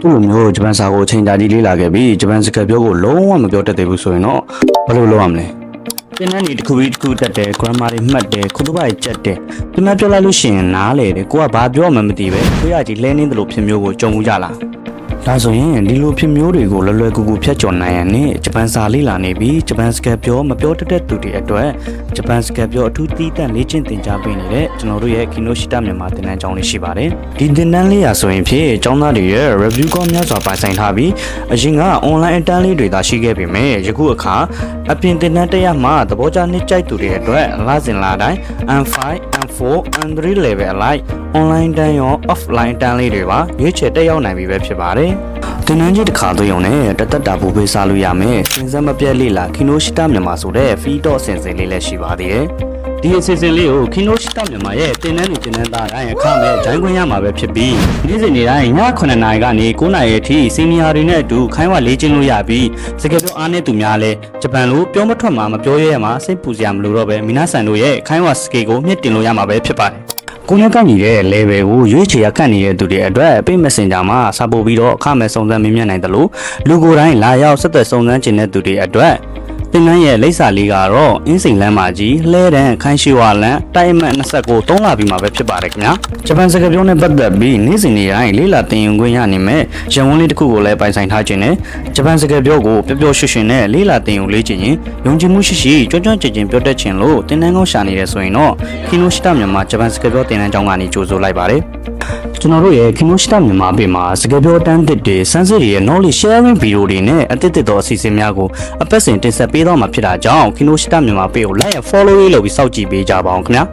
သူ့လိုမျိုးဂျပန်စာကိုအချိန်ကြာကြီးလေ့လာခဲ့ပြီးဂျပန်စကားပြောကိုလုံးဝမပြောတတ်သေးဘူးဆိုရင်တော့ဘယ်လိုလုပ်ရမလဲသင်တန်းတွေတစ်ခုပြီးတစ်ခုတက်တယ် grammar တွေမှတ်တယ်ခုတစ်ပတ်ကြက်တယ်သူများပြောလိုက်လို့ရှိရင်နားလေတယ်ကိုကဘာပြောမှမသိပဲခွေးရကြီးလဲနေတယ်လို့ဖြစ်မျိုးကိုကြုံမှုကြလားဒါဆိုရင်ဒီလိုဖြစ်မျိုးတွေကိုလွယ်လွယ်ကူကူဖြတ်ကျော်နိုင်ရန်နဲ့ဂျပန်စာလေ့လာနေပြီးဂျပန်စကားပြောမပြောတတ်တဲ့သူတွေအတွက်ဂျပန်စကားပြောအထူး သီးသန့်လေ့ကျင့်သင်ကြားပေးနေတဲ့ကျွန်တော်တို့ရဲ့ Kinoshita မြန်မာသင်တန်းကျောင်းလေးရှိပါတယ်ဒီသင်တန်းလေးရာဆိုရင်ဖြင့်ကျောင်းသားတွေရဲ့ review ကောများစွာပိုင်ဆိုင်ထားပြီးအရင်က online အတန်းလေးတွေသာရှိခဲ့ပေမဲ့ယခုအခါအပြင်သင်တန်းတက်ရမှသဘောကျနှစ်ကြိုက်သူတွေအတွက်လစဉ်လာတိုင်း M5 M4 M3 level အလိုက် online တန်းရော offline တန်းလေးတွေပါရွေးချယ်တက်ရောက်နိုင်ပြီပဲဖြစ်ပါတယ်သင်တန်းကြီးတစ်ခါသွင်းုံနဲ့တသက်တာဘူပေးစားလို့ရမယ်စဉ်ဆက်မပြတ်လေ့လာ Kinoshita မြန်မာဆိုတဲ့ fee dot အစဉ်စဉ်လေးလည်းရှိပါသေးတယ် ဒီအစီအစဉ်လေးကို Kinoshita မြန်မာရဲ့တင်နန်းနေတင်နန်းသားတိုင်းအခမဲ့ဂျိုင်းခွင့်ရမှာပဲဖြစ်ပြီးနေ့စဉ်နေ့တိုင်းည9နာရီကနေ9နာရီအထိစီနီယာတွေနဲ့အတူခိုင်းဝလေ့ကျင့်လို့ရပြီးစကားပြောအားနဲ့သူများလဲဂျပန်လိုပြောမထွက်မှာမပြောရဲမှာစိတ်ပူစရာမလိုတော့ပဲမိနာဆန်တို့ရဲ့ခိုင်းဝစကေကိုမြင့်တင်လို့ရမှာပဲဖြစ်ပါတယ်ကိုနဲ့ကန့်ညီတဲ့ level ကိုရွေးချယ်ရကန့်နေတဲ့သူတွေအတွက်အပိတ် messenger မှာစာပို့ပြီးတော့အခမဲ့စုံစမ်းမေးမြန်းနိုင်တယ်လို့လူကိုယ်တိုင်းလာရောက်ဆက်သွယ်စုံစမ်းခြင်းတဲ့သူတွေအတွက် သင်္ကန်းရဲ့လိပ်စာလေးကတော့အင်းစိန်လမ်းမကြီးလှဲတန်းခိုင်းရှိဝလန်တိုက်အမှတ်29သုံးလာပြီးမှာပဲဖြစ်ပါတယ်ခင်ဗျာဂျပန်စကားပြောနဲ့ပတ်သက်ပြီးနေ့စဉ်နေ့တိုင်းလေးလာသင်ယူခွင့်ရနေမဲ့ရန်ဝန်းလေးတစ်ခုကိုလည်းပိုင်ဆိုင်ထားခြင်းနဲ့ဂျပန်စကားပြောကိုပျော်ပျော်ရွှင်ရွှင်နဲ့လေးလာသင်ယူလေ့ကျင့်ရင်ယုံကြည်မှုရှိရှိကြွကြွကြင်ကြင်ပြောတတ်ခြင်းလို့သင်တန်းကောင်းရှာနေတယ်ဆိုရင်တော့ခီနိုရှိတမြန်မာဂျပန်စကားပြောသင်တန်းကျောင်းကနေကြိုဆိုလိုက်ပါတယ် ကျွန်တော်တို့ရဲ့ Kinoshita မြန်မာပေမှာစကားပြောတန်းသစ်တွေစမ်းစစ်တွေရဲ့ knowledge sharing video တွေနဲ့အသစ်သစ်သောအစီအစဉ်များကိုအပတ်စဉ်တင်ဆက်ပေးတော့မှာဖြစ်တာကြောင့် Kinoshita မြန်မာပေကို like and follow ရေးလုပ်ပြီးစောင့်ကြည့်ပေးကြပါအောင်ခင်ဗျာ